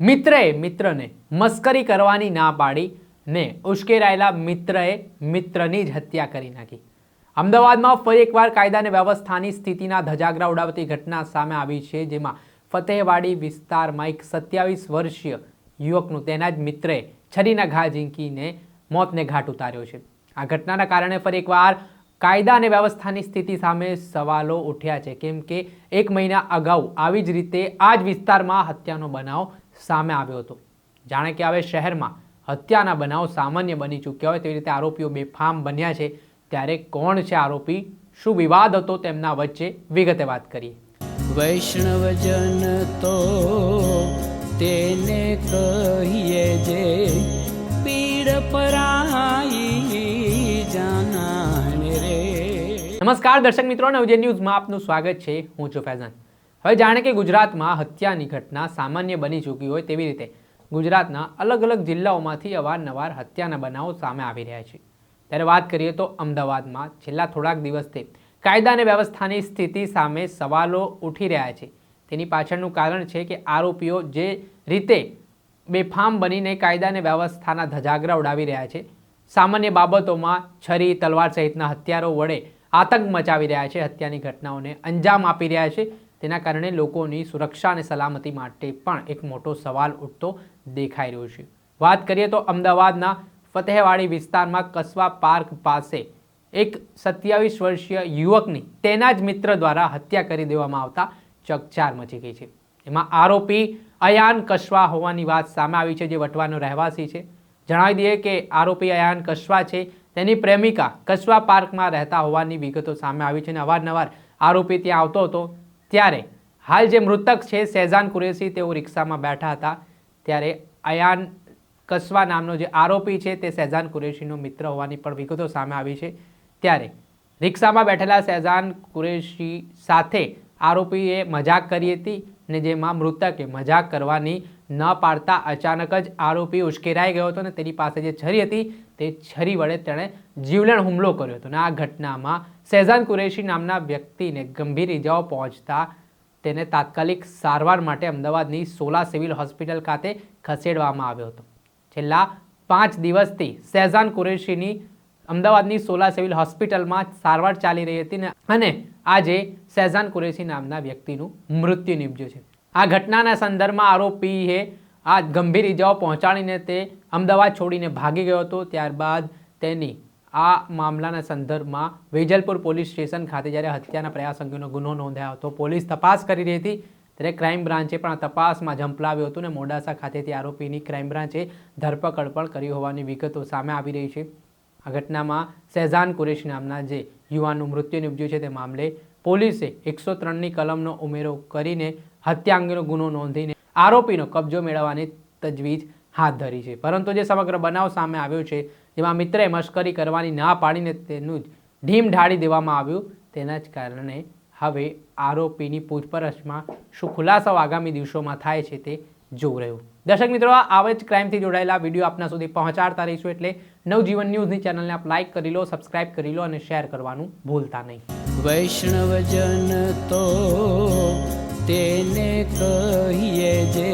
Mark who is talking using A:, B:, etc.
A: મિત્રએ મિત્રને મસ્કરી કરવાની ના પાડી ને ઉશ્કેરાયેલા મિત્રએ મિત્રની જ હત્યા કરી નાખી. અમદાવાદમાં ફરી એકવાર કાયદા અને વ્યવસ્થાની સ્થિતિના ધજાગરા ઉડાવતી ઘટના સામે આવી છે, જેમાં ફતેહવાડી વિસ્તારમાં એક સત્યાવીસ વર્ષીય યુવકનું તેના જ મિત્રએ છરીના ઘા ઝીંકીને મોતને ઘાટ ઉતાર્યો છે. આ ઘટનાના કારણે ફરી એકવાર કાયદા અને વ્યવસ્થાની સ્થિતિ સામે સવાલો ઉઠ્યા છે. કેમ કે એક મહિના અગાઉ આવી જ રીતે આ જ વિસ્તારમાં હત્યાનો બનાવ સામે આવ્યો હતો. જાણે કે હવે શહેરમાં હત્યાના બનાવ સામાન્ય બની ચૂક્યા હોય તેવી રીતે આરોપીઓ બેફામ બન્યા છે. ત્યારે કોણ છે આરોપી? શું વિવાદ હતો તેમના વચ્ચે? વિગતે વાત કરીએ.
B: વૈષ્ણવજન તો તેને કહીએ જે પીડ પરાઈ જાનાને રે.
A: નમસ્કાર દર્શક મિત્રો નવજે ન્યૂઝમાં આપનું સ્વાગત છે. હું છું ફૈઝાન. હવે જાણે કે ગુજરાતમાં હત્યાની ઘટના સામાન્ય બની ચૂકી હોય તેવી રીતે ગુજરાતના અલગ અલગ જિલ્લાઓમાંથી અવારનવાર હત્યાના બનાવો સામે આવી રહ્યા છે. ત્યારે વાત કરીએ તો અમદાવાદમાં છેલ્લા થોડાક દિવસથી કાયદા અને વ્યવસ્થાની સ્થિતિ સામે સવાલો ઉઠી રહ્યા છે. તેની પાછળનું કારણ છે કે આરોપીઓ જે રીતે બેફામ બનીને કાયદા અને વ્યવસ્થાના ધજાગરા ઉડાવી રહ્યા છે, સામાન્ય બાબતોમાં છરી, તલવાર સહિતના હથિયારો વડે આતંક મચાવી રહ્યા છે, હત્યાની ઘટનાઓને અંજામ આપી રહ્યા છે તેના કારણે લોકોની સુરક્ષા અને સલામતી માટે પણ એક મોટો સવાલ ઉઠતો દેખાઈ રહ્યો છે. વાત કરીએ તો અમદાવાદના ફતેહવાડી વિસ્તારમાં કસવા પાર્ક પાસે એક સત્યાવીસ વર્ષીય યુવકની તેના જ મિત્ર દ્વારા હત્યા કરી દેવામાં આવતા ચકચાર મચી ગઈ છે. એમાં આરોપી અયાન કશવા હોવાની વાત સામે આવી છે, જે વટવાનો રહેવાસી છે. જણાવી દઈએ કે આરોપી અયાન કશવા છે, તેની પ્રેમિકા કસવા પાર્કમાં રહેતા હોવાની વિગતો સામે આવી છે અને અવારનવાર આરોપી ત્યાં આવતો હતો. ત્યારે હાલ જે મૃતક છે શહેજાન કુરેશી, તેઓ રિક્ષામાં બેઠા હતા. ત્યારે અયાન કસવા નામનો જે આરોપી છે તે શહેજાન કુરેશીનો મિત્ર હોવાની પણ વિગતો સામે આવી છે. ત્યારે રિક્ષામાં બેઠેલા શહેજાન કુરેશી સાથે આરોપીએ મજાક કરી હતી ને જેમાં મૃતકે મજાક કરવાની ન પાડતા અચાનક જ આરોપી ઉશ્કેરાઈ ગયો હતો ને તેની પાસે જે છરી હતી, તે છરી વડે તેણે જીવલેણ હુમલો કર્યો હતો. અને આ ઘટનામાં શહેજાન કુરેશી નામના વ્યક્તિને ગંભીર ઇજાઓ પહોંચતા તેને તાત્કાલિક સારવાર માટે અમદાવાદની સોલા સિવિલ હોસ્પિટલ ખાતે ખસેડવામાં આવ્યો હતો. છેલ્લા પાંચ દિવસથી શહેજાન કુરેશીની અમદાવાદની સોલા સિવિલ હોસ્પિટલમાં સારવાર ચાલી રહી હતી અને આજે શહેજાન કુરેશી નામના વ્યક્તિનું મૃત્યુ નિપજ્યું છે. આ ઘટનાના સંદર્ભમાં આરોપીએ આ ગંભીર ઇજાઓ પહોંચાડીને તે અમદાવાદ છોડીને ભાગી ગયો હતો. ત્યારબાદ તેની આ મામલાના સંદર્ભમાં વેજલપુર પોલીસ સ્ટેશન ખાતે જ્યારે હત્યાના પ્રયાસ અંગેનો ગુનો નોંધાયો હતો, પોલીસ તપાસ કરી રહી હતી. ત્યારે ક્રાઇમ બ્રાન્ચે પણ તપાસમાં ઝંપલાવ્યું હતું ને મોડાસા ખાતેથી આરોપીની ક્રાઇમ બ્રાન્ચે ધરપકડ પણ કરી હોવાની વિગતો સામે આવી રહી છે. આ ઘટનામાં શહેજાન કુરેશ નામના જે યુવાનનું મૃત્યુ નિપજ્યું છે તે મામલે પોલીસે એકસો ત્રણની કલમનો ઉમેરો કરીને હત્યા અંગેનો ગુનો નોંધીને આરોપીનો કબજો મેળવવાની તજવીજ હાથ ધરી છે. પરંતુ જે સમગ્ર બનાવ સામે આવ્યો છે, જેમાં મિત્રએ મશ્કરી કરવાની ના પાડીને તેનું જ ઢીમ ઢાળી દેવામાં આવ્યું, તેના જ કારણે હવે આરોપીની પૂછપરછમાં શું ખુલાસાઓ આગામી દિવસોમાં થાય છે તે જોવું રહ્યું. દર્શક મિત્રો આવા જ ક્રાઇમથી જોડાયેલા વીડિયો આપના સુધી પહોંચાડતા રહીશું એટલે નવજીવન ન્યૂઝની ચેનલને આપ લાઇક કરી લો સબસ્ક્રાઇબ કરી લો અને શેર કરવાનું ભૂલતા નહીં.
B: વૈષ્ણવજન તો તેને કહીએ જે